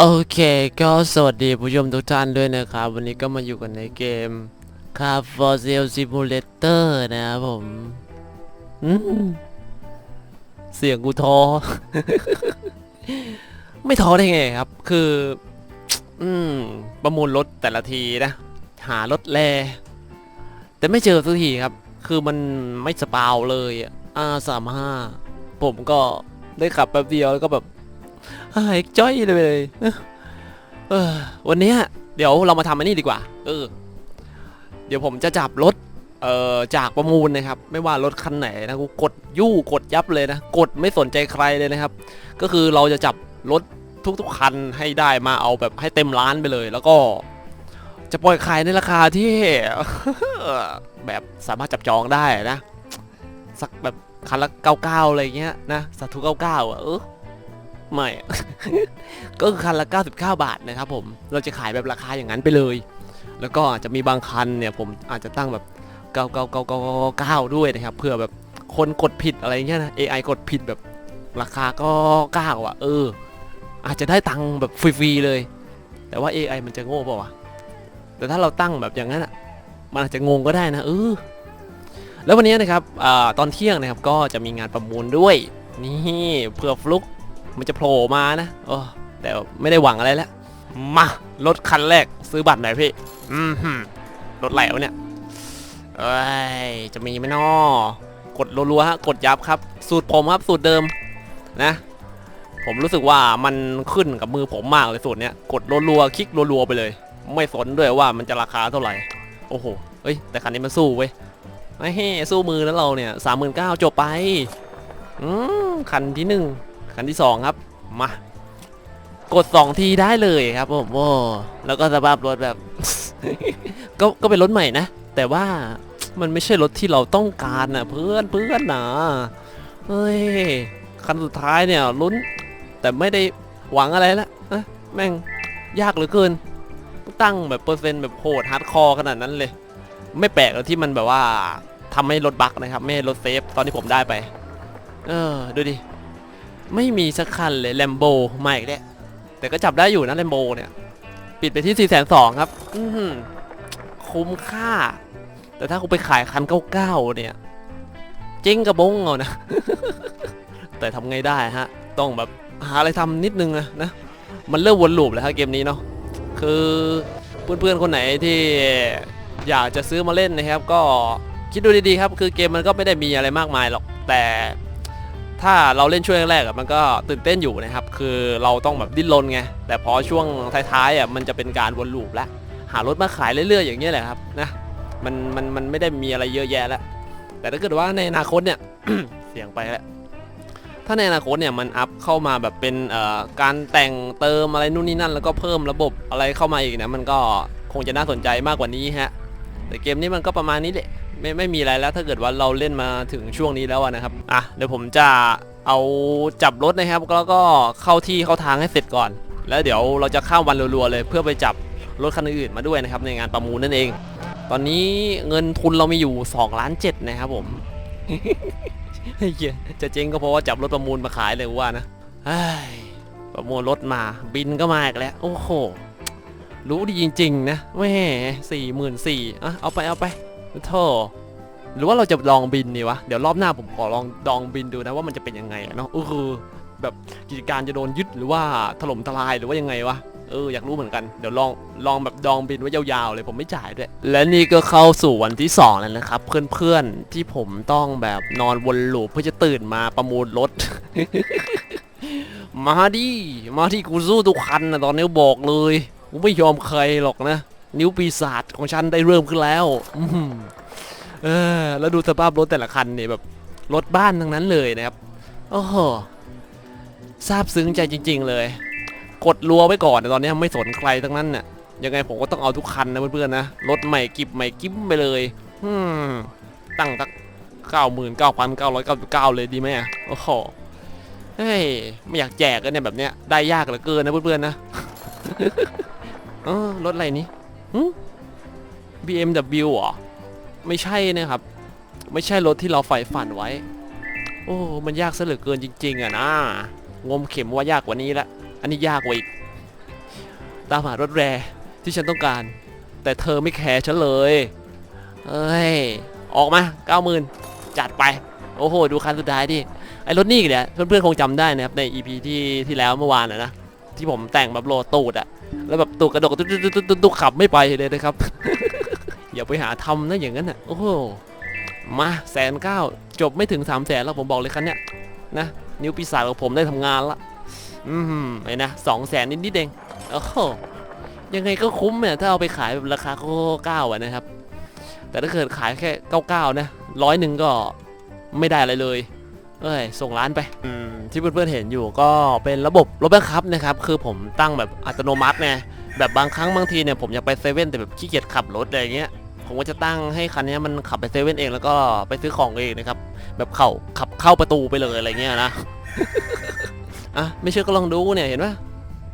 โอเคก็สวัสดีผู้ชมทุกท่านด้วยนะครับ วันนี้ก็มาอยู่กันในเกม Car for Sale Simulator นะครับผมเสียงกูท้อ ไม่ท้อได้ไงครับ คือ อืม ประมูลรถแต่ละทีนะ หารถแล แต่ไม่เจอสักทีครับ คือมันไม่สปาวเลยอ่าสามห้าผมก็ได้ขับแป๊บเดียวแล้วก็แบบ หายจ้อยเลยเออวันนี้เดี๋ยวเรามาทำอันนี้ดีกว่า เออ เดี๋ยวผมจะจับรถเอ่อจากประมูลนะครับ ไม่ว่ารถคันไหนนะกูกดยู่กดยับเลยนะกดไม่สนใจใครเลยนะครับ ก็คือเราจะจับรถทุกๆคันให้ได้มาเอาแบบให้เต็มร้านไปเลย แล้วก็ จะปล่อยขายในราคาที่ แบบสามารถจับจองได้นะ สักแบบคันละ99อะไรเงี้ยนะสาธุ99อะเออ ไม่ ก็คือคันละ 99 บาทนะครับผม เราจะขายแบบราคาอย่างนั้นไปเลย แล้วก็อาจจะมีบางคันเนี่ยผมอาจจะตั้งแบบ 9999 ด้วยนะครับ เพื่อแบบคนกดผิดอะไรเงี้ยนะ AI กดผิดแบบราคาก็ 9 อะ เออ อาจจะได้ตังค์แบบฟรีๆเลย แต่ว่า AI มันจะโง่เปล่าวะ แต่ถ้าเราตั้งแบบอย่างนั้นอะ มันอาจจะงงก็ได้นะเออ แล้ววันนี้นะครับอตอนเที่ยงนะครับก็จะมีงานประมูลด้วย นี่เพื่อฟลุก มันจะโผล่มานะโอ้แต่ไม่ได้หวังอะไรแล้วมารถคันแรกซื้อบัตรหน่อยพี่อืมรถไหลวะเนี่ยเอ้ยจะมีไหมนอกดรัวๆฮะกดยับครับ สูตรผมครับสูตรเดิมนะ ผมรู้สึกว่ามันขึ้นกับมือผมมากเลยสูตรเนี้ยกดรัวๆคลิกรัวๆไปเลย ไม่สนด้วยว่ามันจะราคาเท่าไหร่โอ้โหเอ้ยแต่คันนี้มันสู้เว้ยไม่เฮ้สู้มือแล้วเราเนี่ยสามหมื่นเก้าจบไปอืมคันที่หนึ่ง คันที่สองครับมากดสองทีได้เลยครับผมโอ้แล้วก็สภาพรถแบบ ก็ก็เป็นรถใหม่นะ แต่ว่ามันไม่ใช่รถที่เราต้องการนะเพื่อนเพื่อนนะเฮ้ยคันสุดท้ายเนี่ยลุ้น แต่ไม่ได้หวังอะไรละนะแม่งยากเหลือเกิน ตั้งแบบเปอร์เซ็นต์แบบโหดฮาร์ดคอร์ขนาดนั้นเลย ไม่แปลกเลยที่มันแบบว่าทำให้รถบั๊กนะครับ ไม่ให้รถเซฟตอนที่ผมได้ไป เออ ดูดิ ไม่มีสักคันเลยแลมโบมาอีกแล้วแต่ก็จับได้อยู่นะแลมโบเนี่ย ปิดไปที่4ี่แสนสองครับ อืคุ้มค่า แต่ถ้าคุณไปขายคันเก้าเก้าเนี่ย เจ๊งกระบงเอานะ แต่ทำไงได้ฮะ ต้องแบบหาอะไรทำนิดนึงนะนะ มันเริ่มวนลูปแล้วฮะเกมนี้เนาะ คือเพื่อนๆคนไหนที่อยากจะซื้อมาเล่นนะครับ ก็คิดดูดีๆครับ คือเกมมันก็ไม่ได้มีอะไรมากมายหรอก แต่ ถ้าเราเล่นช่วงแรกๆมันก็ตื่นเต้นอยู่นะครับ คือเราต้องแบบดิ้นรนไง แต่พอช่วงท้ายๆอะมันจะเป็นการวนลูปแล้วหารถมาขายเรื่อยๆ อย่างนี้ยแหละครับนะ มันมันมันไม่ได้มีอะไรเยอะแยะแล้ว แต่ถ้าเกิดว่าในอนาคตเนี่ย เสียงไปแล้ว ถ้าในอนาคตเนี่ยมันอัพเข้ามาแบบเป็นการแต่งเติมอะไรนู่นนี่นั่น แล้วก็เพิ่มระบบอะไรเข้ามาอีกเนี่ยมันก็คงจะน่าสนใจมากกว่านี้ฮะ แต่เกมนี้มันก็ประมาณนี้แหละ ไม่ไม่มีอะไรแล้วถ้าเกิดว่าเราเล่นมาถึงช่วงนี้แล้วนะครับอะเดี๋ยวผมจะเอาจับรถนะครับแล้วก็เข้าที่เข้าทางให้เสร็จก่อน แล้วเดี๋ยวเราจะข้ามวันรัวๆเลย เพื่อไปจับรถคันอื่นมาด้วยนะครับในงานประมูลนั่นเอง ตอนนี้เงินทุนเรามีอยู่2ล้านเจ็ดนะครับผมจะเจ๊งก็เพราะว่าจับรถประมูลมาขายเลยว่านะเฮ้ประมูลรถมาบินก็มาอีกแล้ว โอ้โห รู้ดีจริง ๆ นะแม่สี่หมื่นสี่อะเอาไปเอาไป โธ่หรือว่าเราจะลองบินดีวะ เดี๋ยวรอบหน้าผมขอลองดองบินดูนะว่ามันจะเป็นยังไงอะเนาะเออแบบกิจการจะโดนยึดหรือว่าถล่มทลายหรือว่ายังไงวะ เอออยากรู้เหมือนกัน เดี๋ยวลองลองแบบดองบินไว้ยาวๆเลยผมไม่จ่ายด้วย และนี่ก็เข้าสู่วันที่สองแล้วนะครับ เพื่อนๆที่ผมต้องแบบนอนวนลูปเพื่อจะตื่นมาประมูลรถ มาดิมาที่กูสู้ทุกคันนะตอนนี้บอกเลยกูไม่ยอมใครหรอกนะ นิ้วปีศาจของฉันได้เริ่มขึ้นแล้วเออแล้วดูสภาพรถแต่ละคันเนี่ยแบบรถบ้านทั้งนั้นเลยนะครับโอ้โหซาบซึ้งใจจริง ๆ เลย กดรัวไว้ก่อนต่ตอนนี้ไม่สนใครทั้งนั้นน่ะยังไงผมก็ต้องเอาทุกคันนะเพื่อนๆนะรถใหม่กิบใหม่กิ้มไปเลยตั้งตักเก้าหมื่นเก้าพันเก้าร้อยเก้าสิบเก้าเลยดีไหมอะโอ้โหเฮ้ยไม่อยากแจกกันเนี่ยแบบเนี้ยได้ยากเหลือเกินนะเพื่อนๆนะเออรถอะไรนี้ BMW เหรอ ไม่ใช่นะครับ ไม่ใช่รถที่เราใฝ่ฝันไว้ โอ้ มันยากซะเหลือเกินจริง ๆอะนะ งมเข็มว่ายากกว่านี้ละ อันนี้ยากกว่าอีก ตามหารถแรที่ฉันต้องการ แต่เธอไม่แคร์ฉันเลย เอ้ย ออกมาเก้าหมื่นจัดไป โอ้โห ดูคันสุดท้ายดิ ไอ้รถนี่เนี่ยเพื่อนๆคงจำได้นะครับ ใน EP ที่ที่แล้วเมื่อวานนะนะ ที่ผมแต่งแบบโลตูดอะ แล้วแบบตูดกระดกตุ๊ดตุ๊ดตุ๊ดตุ๊ดตุ๊ดขับไม่ไปเลยนะครับ อย่าไปหาทำนะอย่างนั้นอะโอ้โหมาแสนเก้าจบไม่ถึงสามแสนแล้วผมบอกเลยคันเนี้ยนะนิ้วปีศาจของผมได้ทำงานละอืมไอ้นะสองแสนนิดๆเองโอ้โหยังไงก็คุ้มเนี่ยถ้าเอาไปขายแบบราคาเก้าอะนะครับ แต่ถ้าเกิดขายแค่เก้าเก้านะร้อยหนึ่งก็ไม่ได้อะไรเลย เอ้ยส่งร้านไปอืมที่เพื่อนๆเห็นอยู่ก็เป็นระบบรถบังคับนะครับคือผมตั้งแบบอัตโนมัติไงแบบบางครั้งบางทีเนี่ยผมอยากไปเซเว่นแต่แบบขี้เกียจขับรถอะไรเงี้ยผมก็จะตั้งให้คันนี้มันขับไปเซเว่นเองแล้วก็ไปซื้อของเองนะครับแบบเข้าขับเข้าประตูไปเลยอะไรเงี้ยนะอะไม่เชื่อก็ลองดูเนี่ยเห็นไหม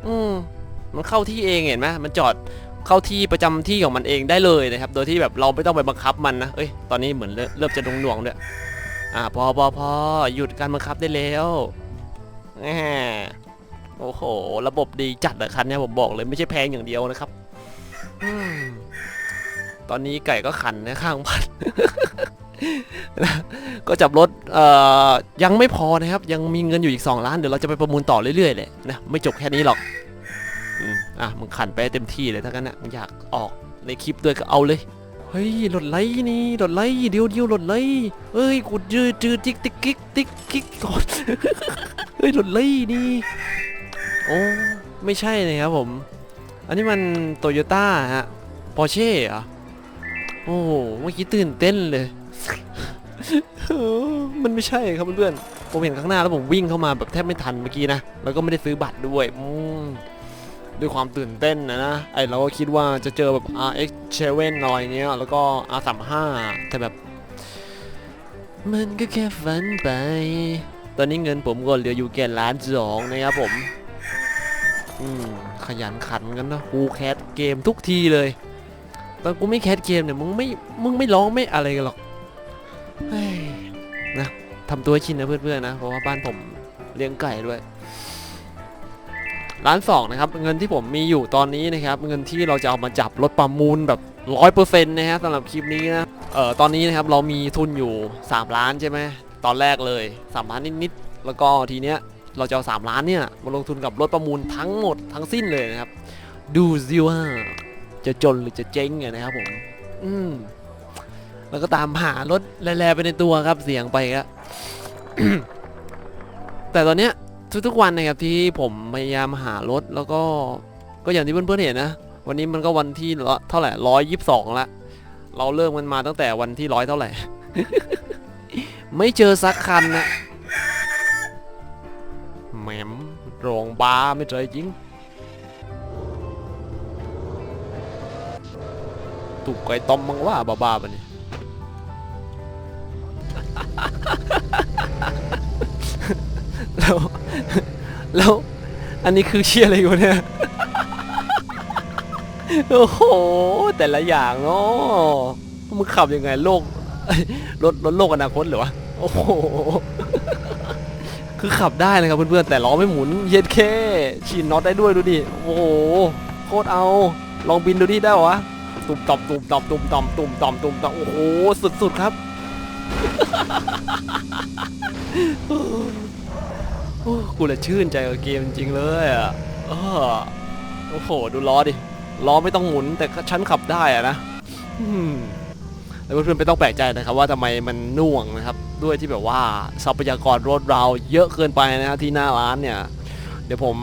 อืมมันเข้าที่เองเห็นไหมมันจอดเข้าที่ประจำที่ของมันเองได้เลยนะครับ โดยที่แบบเราไม่ต้องไปบังคับมันนะเอ้ยตอนนี้เหมือนเริ่มเริ่มจะหน่วงๆด้วย อ่าพอพอพอหยุดการบังคับได้แล้วแหมโอ้โห ระบบดีจัดอะคันเนี้ยผมบอกเลยไม่ใช่แพงอย่างเดียวนะครับอตอนนี้ไก่ก็ขันนะข้างบ้านก็จับรถเอ่อยังไม่พอนะครับ ยังมีเงินอยู่อีก 2 ล้าน เดี๋ยวเราจะไปประมูลต่อเรื่อยๆเลยนะไม่จบแค่นี้หรอกอะมึงขันไปเต็มที่เลยถ้างั้นนะมึงอยากออกในคลิปด้วยก็เอาเลย เฮ้ยรถไล่นี่รถไล่เดียวเดียวรถไล่เฮ้ยกูจืดจืดติ๊กติ๊กกิ๊กติ๊กกิ๊กก่อนเฮ้ยรถไล่นี่โอ้ไม่ใช่นะครับผม อันนี้มันโตโยต้าฮะปอร์เช่เหรอโอ้เมื่อกี้ตื่นเต้นเลยมันไม่ใช่ครับเพื่อนผมเห็นข้างหน้าแล้วผมวิ่งเข้ามาแบบแทบไม่ทันเมื่อกี้นะแล้วก็ไม่ได้ซื้อบัตรด้วยอืม ด้วยความตื่นเต้นนะนะไอเราก็คิดว่าจะเจอแบบ RX 7หน่อยเนี้ยแล้วก็ R35 แต่แบบ มันก็แค่ฝันไป ตอนนี้เงินผมก็เหลืออยู่แค่ล้านสองนะครับผม อืม ขยันขันกันนะกูแคสเกมทุกทีเลย ตอนกูไม่แคสเกมเนี่ยมึงไม่ มึงไม่ร้องไม่อะไรกันหรอกนะทำตัวชินนะเพื่อนๆนะ เพราะว่าบ้านผมเลี้ยงไก่ด้วย ล้านสองนะครับเงินที่ผมมีอยู่ตอนนี้นะครับเงินที่เราจะเอามาจับรถประมูลแบบร้อยเปอร์เซ็นต์นะฮะสำหรับคลิปนี้นะเอ่อตอนนี้นะครับเรามีทุนอยู่ 3 ล้านใช่ไหมตอนแรกเลย3ล้านนิดๆแล้วก็ทีเนี้ยเราจะเอา3ล้านเนี่ยมาลงทุนกับรถประมูลทั้งหมดทั้งสิ้นเลยนะครับ ดูซิว่าจะจนหรือจะเจ๊งไงนะครับผมอืมแล้วก็ตามหารถแล่ๆไปในตัวครับเสียงไปครับแต่ตอนเนี้ย ทุกๆวันนะครับที่ผมพยายามหารถแล้วก็ก็อย่างที่เพื่อนๆเห็นนะ วันนี้มันก็วันที่เท่าไหร่ร้อยยี่สิบสองละเราเริ่มมันมาตั้งแต่วันที่ร้อยเท่าไหร่ ไม่เจอสักคันนะแหมมโรงบาไม่เจอจริงถูกไก่ต้มมังว่าบ้าๆปะเนี่ยแล้ว แล้วอันนี้คือเชียอะไรอยู่เนี่ย โอ้โห แต่ละอย่างเนาะมึงขับยังไงโลกรถรถโลกอนาคตเหรอวะ โอ้โห คือขับได้นะครับเพื่อนๆ แต่ล้อไม่หมุน เย็ดแค่ฉีนน็อตได้ด้วยดูดิ โอ้โห โคตรเอา ลองบินดูดิได้หรอวะตุ่มต่อมตุ่มต่อมตุ่มต่อมตุ่มต่อมตุ่มต่อมโอ้โห สุดๆครับ กูเลยชื่นใจกับเกมจริงๆเลยอะโอ้โห ดูล้อดิ ล้อไม่ต้องหมุนแต่ฉันขับได้อะนะแล้วเพื่อนๆไม่ต้องแปลกใจนะครับว่าทำไมมันน่วงนะครับ ด้วยที่แบบว่าทรัพยากรรถเราเยอะเกินไปนะครับที่หน้าร้านเนี่ย เดี๋ยวผม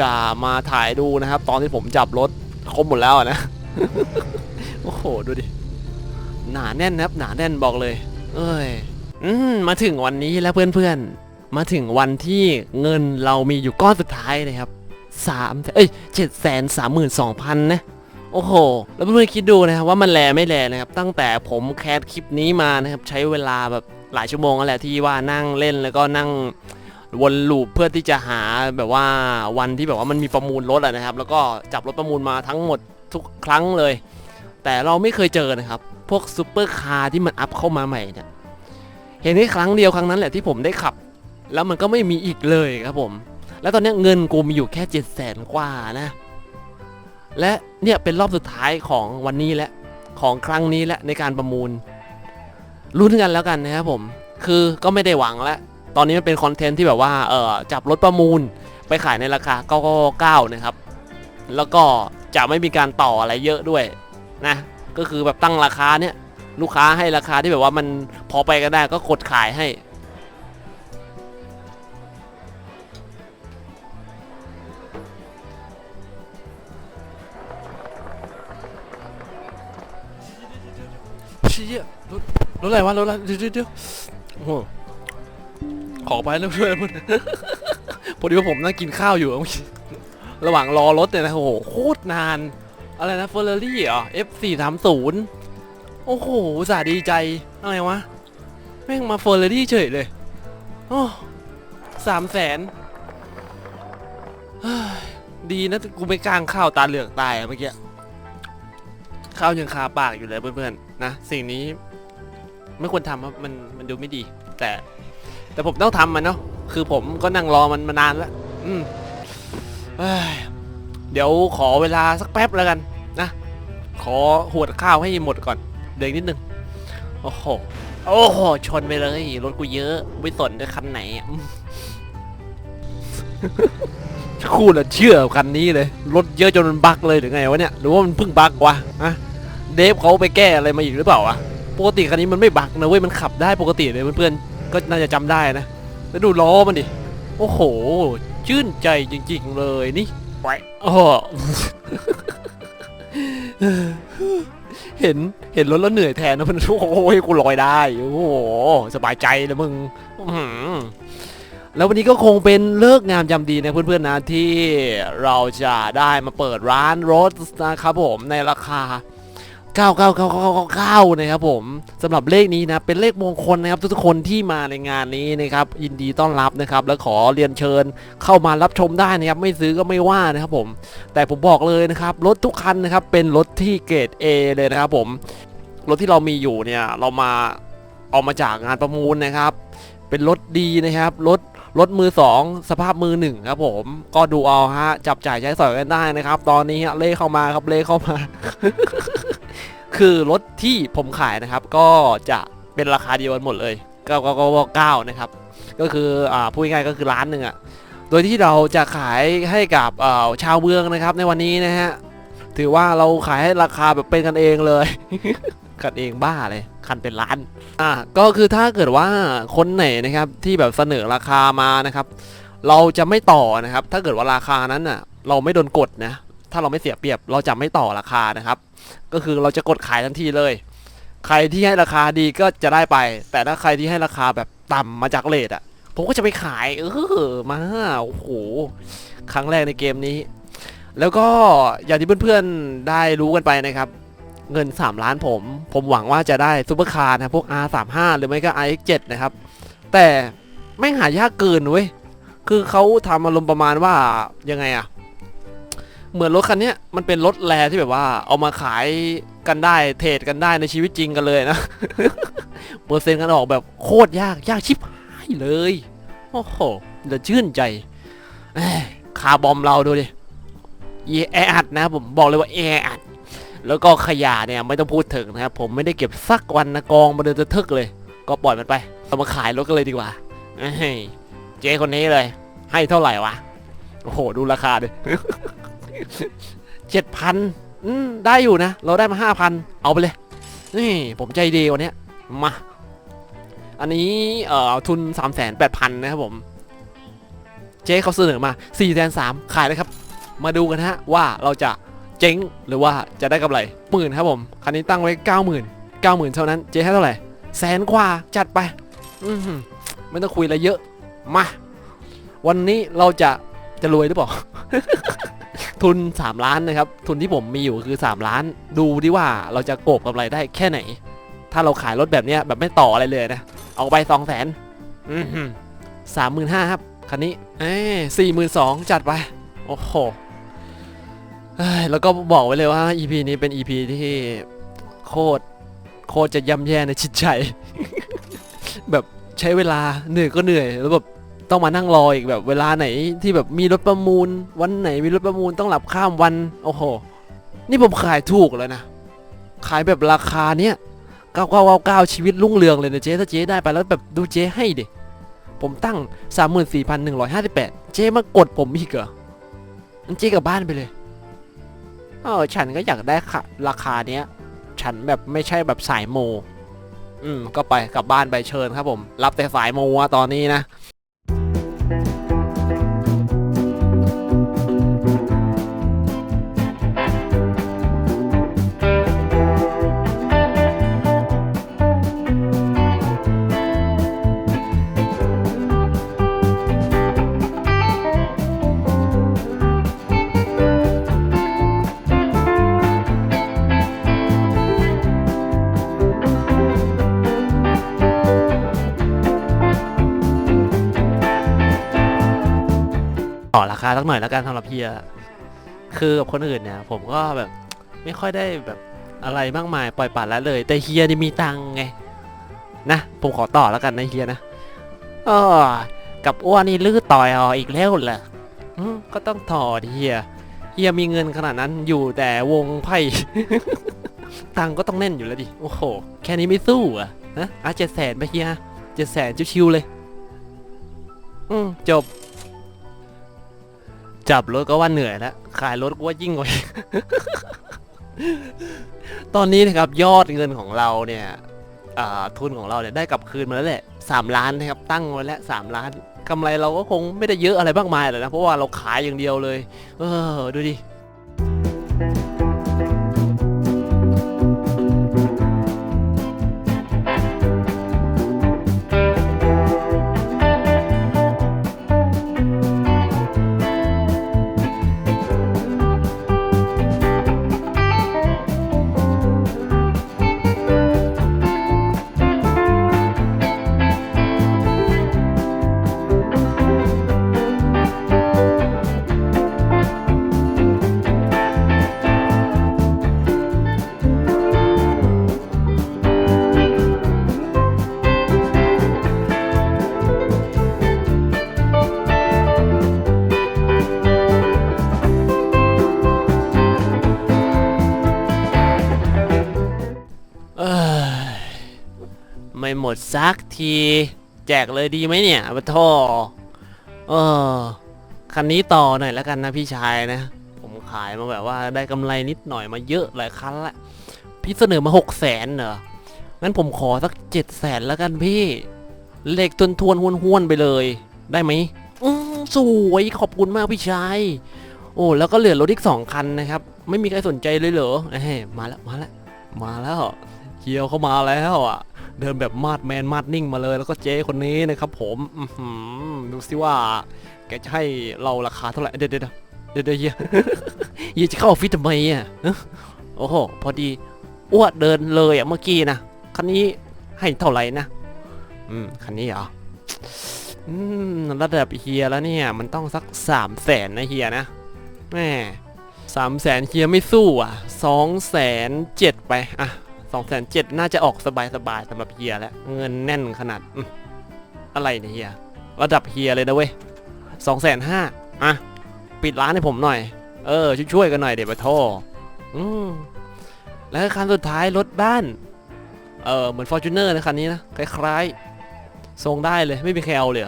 จะมาถ่ายดูนะครับ ตอนที่ผมจับรถครบหมดแล้วนะ โอ้โห ดูดิ หนาแน่นนะครับ หนาแน่นบอกเลย เอ้ย อืม มาถึงวันนี้แล้วเพื่อนๆ มาถึงวันที่เงินเรามีอยู่ก้อนสุดท้ายนะครับสามเอ้ยเจ็ดแสนสามหมื่นสองพันนะโอ้โห แล้วเพื่อนๆคิดดูนะครับว่ามันแลไม่แลนะครับ ตั้งแต่ผมแคสคลิปนี้มานะครับ ใช้เวลาแบบหลายชั่วโมงแล้วแหละที่ว่านั่งเล่นแล้วก็นั่งวนลูปเพื่อที่จะหาแบบว่าวันที่แบบว่ามันมีประมูลรถอะนะครับ แล้วก็จับรถประมูลมาทั้งหมดทุกครั้งเลย แต่เราไม่เคยเจอนะครับ พวกซูเปอร์คาร์ที่มันอัพเข้ามาใหม่เนี่ยเห็นแค่ครั้งเดียวครั้งนั้นแหละที่ผมได้ขับ แล้วมันก็ไม่มีอีกเลยครับผม แล้วตอนนี้เงินกูมีอยู่แค่เจ็ดแสนกว่านะ และเนี่ยเป็นรอบสุดท้ายของวันนี้และของครั้งนี้และในการประมูลลุ้นกันแล้วกันนะครับผม คือก็ไม่ได้หวังแล้ว ตอนนี้มันเป็นคอนเทนต์ที่แบบว่าเออจับรถประมูลไปขายในราคา999นะครับ แล้วก็จะไม่มีการต่ออะไรเยอะด้วยนะ ก็คือแบบตั้งราคาเนี่ยลูกค้าให้ราคาที่แบบว่ามันพอไปกันได้ก็กดขายให้ ชี่ยรถรถอะไรวะรถอะไรเดี๋ยวเดี๋ยวโอ้โหขอไปนะเพื่อนพอดีว่าผมนั่งกินข้าวอยู่เมื่อกี้ระหว่างรอรถเนี่ยนะโอ้โหโคตรนาน อะไรนะเฟอร์รารี่เหรอ F 4 3 0 โอ้โหสาดีใจอะไรวะแม่งมาเฟอร์รารี่เฉยเลยโอ้สามแสนเฮ้ยดีนะกูไม่กลางข้าวตาเหลือกตายอะเมื่อกี้ ข้าวยังคาปากอยู่เลยเพื่อนๆนะสิ่งนี้ไม่ควรทำครับมันมันดูไม่ดี แต่ แต่ผมต้องทำมันเนาะคือผมก็นั่งรอมันมานานแล้วอืมเอ้ยเดี๋ยวขอเวลาสักแป๊บแล้วกันนะ ขอหวดข้าวให้หมดก่อนเดี๋ยวอีกนิดนึงโอ้โหโอ้โหชนไปเลยรถกูเยอะไม่สนจะคันไหนอะอืม คู่ละเชื่อคันนี้เลยรถเยอะจนมันบักเลยหรือไงวะเนี่ยหรือว่ามันเพิ่งบักวะอะ เดฟเขาไปแก้อะไรมาอีกหรือเปล่าวะปกติคันนี้มันไม่บั๊กนะเว้ยมันขับได้ปกติเลยเพื่อนๆก็น่าจะจำได้นะแล้วดูล้อมันดิโอ้โห ชื่นใจจริง ๆ เลยนี่ไปโอ้โหเห็นเห็นรถแล้วเหนื่อยแทนนะมันโอ้โหกูลอยได้โอ้โหสบายใจเลยมึงอื้อหือแล้ววันนี้ก็คงเป็นเลิกษ์งามยามดีนะเพื่อนๆนะที่เราจะได้มาเปิดร้านรถนะครับผมในราคา 99999นะครับผมสำหรับเลขนี้นะเป็นเลขมงคลนะครับทุกๆคนที่มาในงานนี้นะครับยินดีต้อนรับนะครับและขอเรียนเชิญเข้ามารับชมได้นะครับไม่ซื้อก็ไม่ว่านะครับผมแต่ผมบอกเลยนะครับรถทุกคันนะครับเป็นรถที่เกรด A เลยนะครับผมรถที่เรามีอยู่เนี่ยเรามาเอามาจากงานประมูลนะครับ เป็นรถดีนะครับรถรถมือ 2 สภาพมือ1ครับผมก็ดูเอาฮะจับจ่ายใช้สอยกันได้นะครับ ตอนนี้เลขเข้ามาครับเลขเข้ามา คือรถที่ผมขายนะครับ ก็จะเป็นราคาเดียวกันหมดเลย9999นะครับ ก็คืออ่าพูดง่ายๆก็คือร้านหนึ่งอะโดยที่เราจะขายให้กับชาวเมืองนะครับในวันนี้นะฮะถือว่าเราขายให้ราคาแบบเป็นกันเองเลย กันเองบ้าเลยคันเป็นล้านอะก็คือถ้าเกิดว่าคนไหนนะครับที่แบบเสนอราคามานะครับ เราจะไม่ต่อนะครับ ถ้าเกิดว่าราคานั้นน่ะ เราไม่โดนกดนะ ถ้าเราไม่เสียเปรียบเราจะไม่ต่อราคานะครับ ก็คือเราจะกดขายทันทีเลย ใครที่ให้ราคาดีก็จะได้ไป แต่ถ้าใครที่ให้ราคาแบบต่ำมาจากเลทอะ ผมก็จะไปขายเออมาโอ้โหครั้งแรกในเกมนี้ แล้วก็อย่างที่เพื่อนๆได้รู้กันไปนะครับ เงิน 3 ล้านผม ผมหวังว่าจะได้ซูเปอร์คาร์นะพวก R35 หรือไม่ก็ iX7 นะครับ แต่ไม่หายากเกินเว้ยคือเขาทำอารมณ์ประมาณว่ายังไงอะ เหมือนรถคันนี้มันเป็นรถแรที่แบบว่า เอามาขายกันได้เทรดกันได้ในชีวิตจริงกันเลยนะ เปอร์เซ็นต์กันออกแบบโคตรยากยากชิบหายเลย โอ้โหเดี๋ยวชื่นใจเอ้คาบอมเราดูดิแออัดนะผมบอกเลยว่าแออัดแล้วก็ขยะเนี่ยไม่ต้องพูดถึงนะครับผมไม่ได้เก็บสักวันนะกองมาเดินจะทึกเลย ก็ปล่อยมันไปเอามาขายรถกันเลยดีกว่าเอ้ยเจ๊คนนี้เลย ให้เท่าไหร่วะโอ้โหดูราคาดิ เจ็ดพันได้อยู่นะ เราได้มาห้าพันเอาไปเลย นี่ผมใจดีวันเนี้ยมา อันนี้เอ่อทุน3 8 0 0 0นแปดพันนะครับผม เจ๊เขาเสนอมา4 3 0 0 0ขายเลยครับ มาดูกันฮะว่าเราจะเจ๊งหรือว่าจะได้กำไรหมื่นครับผม คันนี้ตั้งไว้9 0 0 0 0 9 0,000เท่านั้น เจ๊ให้เท่าไหร่แสนกว่าจัดไป อืไม่ต้องคุยอะไรเยอะ มา วันนี้เราจะจะรวยหรือเปล่า ทุน 3 ล้านนะครับ ทุนที่ผมมีอยู่คือ 3 ล้าน ดูดิว่าเราจะโกบกำไรได้แค่ไหน ถ้าเราขายรถแบบเนี้ยแบบไม่ต่ออะไรเลยนะ เอาไป2 0 0 0 0 0อือหือสามหมื่นห้าครับ คันนี้เอ้สี่หมื่นสองจัดไป โอ้โหเอ้ยแล้วก็บอกไว้เลยว่า EP นี้เป็น EP ที่โคตรโคตรจะย่ำแย่ในจิตใจ แบบใช้เวลาเหนื่อยก็เหนื่อยแล้วแบบ ต้องมานั่งรออีกแบบเวลาไหนที่แบบมีรถประมูล วันไหนมีรถประมูลต้องหลับข้ามวัน โอ้โห นี่ผมขายถูกแล้วนะ ขายแบบราคาเนี้ย9999ชีวิตรุ่งเรืองเลยนะเจ๊ถ้าเจ๊ได้ไปแล้วแบบดูเจ๊ให้ดิผมตั้ง 34,158 เจ๊มากดผมอีกเหรองั้นเจ๊กลับบ้านไปเลยเออฉันก็อยากได้ค่ะราคาเนี้ย ฉันแบบไม่ใช่แบบสายโม อืม ก็ไปกลับบ้านไปเชิญครับผม รับแต่สายโมอะตอนนี้นะ คาสักหน่อยแล้วกันสำหรับเฮียคือกับคนอื่นเนี่ย ผมก็แบบไม่ค่อยได้แบบอะไรมากมายปล่อยปละละเลย แต่เฮียนี่มีตังไงนะผมขอต่อแล้วกันนะเฮียนะเออกับอ้วนนี่ลื้อต่อยเอาอีกแล้วเหรออืมก็ต้องต่อดิเฮียเฮียมีเงินขนาดนั้นอยู่แต่วงไพ่ ตังก็ต้องแน่นอยู่แล้วดิโอ้โห แค่นี้ไม่สู้อะนะอะเจ็ดแสนไปเฮียเจ็ดแสนชิวๆเลย อืมจบ จับรถก็ว่าเหนื่อยแล้วขายรถก็ว่ายิ่งกว่าอีก ตอนนี้นะครับยอดเงินของเราเนี่ยอ่าทุนของเราเนี่ยได้กลับคืนมาแล้วแหละสามล้านนะครับตั้งไว้แล้วสามล้านกำไรเราก็คงไม่ได้เยอะอะไรมากมายหรอกนะเพราะว่าเราขายอย่างเดียวเลย เออดูดิเดสักที แจกเลยดีไหมเนี่ยปะท่อเออคันนี้ต่อหน่อยแล้วกันนะพี่ชายนะ ผมขายมาแบบว่าได้กำไรนิดหน่อยมาเยอะหลายคันละพี่เสนอมาหกแสนเหรองั้นผมขอสักเจ็ดแสนแล้วกันพี่ เลขทวนทวนห้วนห้วนไปเลย ได้ไหมอืมสวยขอบคุณมากพี่ชายโอ้แล้วก็เหลือรถอีกสองคันนะครับ ไม่มีใครสนใจเลยเหรอเอ้ยมาแล้วมาแล้วมาแล้วเฮียวเข้ามาแล้วอะ เดินแบบมาดแมนมาดนิ่งมาเลย แล้วก็เจ๊คนนี้นะครับผมดูสิว่า แกจะให้เราราคาเท่าไหร่ เดี๋ยวเดี๋ยวเดี๋ยวเฮียเฮียจะเข้าออฟฟิศทำไมอะโอ้โห พอดีอ้วดเดินเลยอะเมื่อกี้นะ คันนี้ให้เท่าไหร่นะ อืม คันนี้เหรออืมระดับเฮียแล้วเนี่ย มันต้องสักสามแสนนะเฮียนะแม่สามแสนเฮียไม่สู้อะสองแสนเจ็ดไป อะ องแสนเจ็ดน่าจะออกสบายสบายๆสำหรับเฮียแล้วเงินแน่นขนาดอะไรเนี่ยเฮียระดับเฮียเลยนะเว้ยสองแสนห้าอะปิดร้านให้ผมหน่อย เออ ช่วยๆกันหน่อยเดี๋ยวมาทษอืมแล้วคันสุดท้ายรถบ้าน เออเหมือนฟอร์จูเนอร์นะคันนี้นะคล้ายๆทรงได้เลยไม่มีใครเอาเลย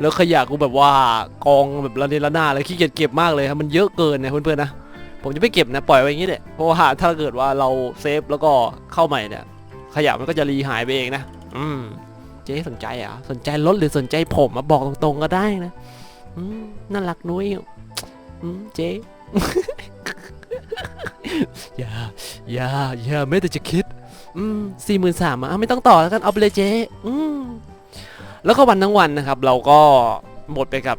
แล้วขยะกูแบบว่ากองแบบระเนระนาดเลยขี้เกียจเก็บมากเลยครับมันเยอะเกินเนี่ยเพื่อนๆนะ ผมจะไม่เก็บนะปล่อยไว้อย่างนี้แหละเพราะว่าถ้าเกิดว่าเราเซฟแล้วก็เข้าใหม่เนี่ย ขยะมันก็จะรีหายไปเองนะ อืมเจ๊สนใจอะสนใจรถหรือสนใจผมมาบอกตรงๆก็ได้นะอืมน่ารักนุ้ยอืมเจ๊อย่าอย่าอย่าไม่แต่จะคิด อืมสี่หมื่นสามอะไม่ต้องต่อแล้วกันเอาไปเลยเจ๊อืมแล้วก็วันทั้งวันนะครับ เราก็หมดไปกับ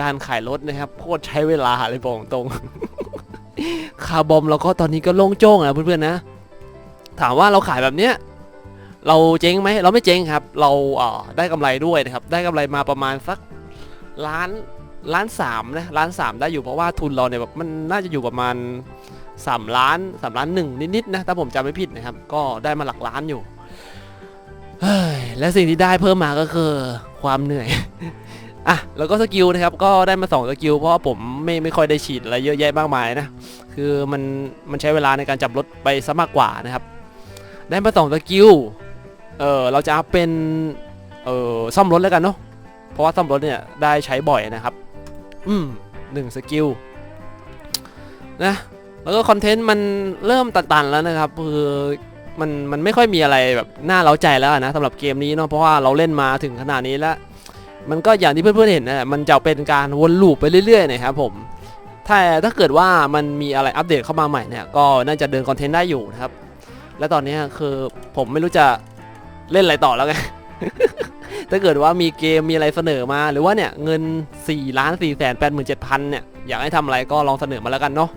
การขายรถนะครับโคตรใช้เวลาเลยบอกตรง คาร์บอมเราก็ตอนนี้ก็โล่งโจ้งนะเพื่อนๆนะ ถามว่าเราขายแบบเนี้ยเราเจ๊งไหมเราไม่เจ๊งครับ เราเอ่อได้กำไรด้วยนะครับ ได้กำไรมาประมาณสักล้านล้านสามนะล้านสามได้อยู่เพราะว่าทุนเราเนี่ยแบบมันน่าจะอยู่ประมาณสามล้านสามล้านหนึ่งนิดๆนะถ้าผมจำไม่ผิดนะครับ ก็ได้มาหลักล้านอยู่เฮ้ยและสิ่งที่ได้เพิ่มมาก็คือความเหนื่อย อะแล้วก็สกิลนะครับก็ได้มา2สกิลเพราะว่าผมไม่ไม่ค่อยได้ฉีดอะไรเยอะแยะมากมายนะคือมันมันใช้เวลาในการจับรถไปซะมากกว่านะครับ ได้มา2สกิลเออเราจะอัพเป็นเออซ่อมรถแล้วกันเนาะเพราะว่าซ่อมรถเนี่ยได้ใช้บ่อยนะครับ อืมหนึ่งสกิลนะแล้วก็คอนเทนต์มันเริ่มตันๆแล้วนะครับคือมันมันไม่ค่อยมีอะไรแบบน่าเล้าใจแล้วนะสำหรับเกมนี้เนาะเพราะว่าเราเล่นมาถึงขนาดนี้แล้ว มันก็อย่างที่เพื่อนๆเห็นนะมันจะเป็นการวนลูปไปเรื่อยๆนะครับผมถ้าถ้าเกิดว่ามันมีอะไรอัปเดตเข้ามาใหม่เนี่ยก็น่าจะเดินคอนเทนต์ได้อยู่นะครับ และตอนนี้คือผมไม่รู้จะเล่นอะไรต่อแล้วไง ถ้าเกิดว่ามีเกมมีอะไรเสนอมาหรือว่าเนี่ยเงิน 4 ล้าน4แสน8 7 0 0 0เนี่ยอยากให้ทำอะไรก็ลองเสนอมาแล้วกันเนาะ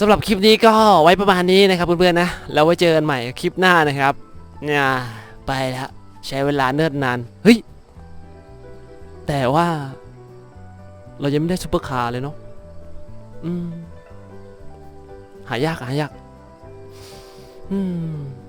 สำหรับคลิปนี้ก็ไว้ประมาณนี้นะครับเพื่อนๆนะแล้วไว้เจอกันใหม่คลิปหน้านะครับ เนี่ยไปแล้วใช้เวลาเนิ่นนานเฮ้ย แต่ว่า เรายังไม่ได้ซูเปอร์คาร์เลยเนาะอืมหายากหายาก อืม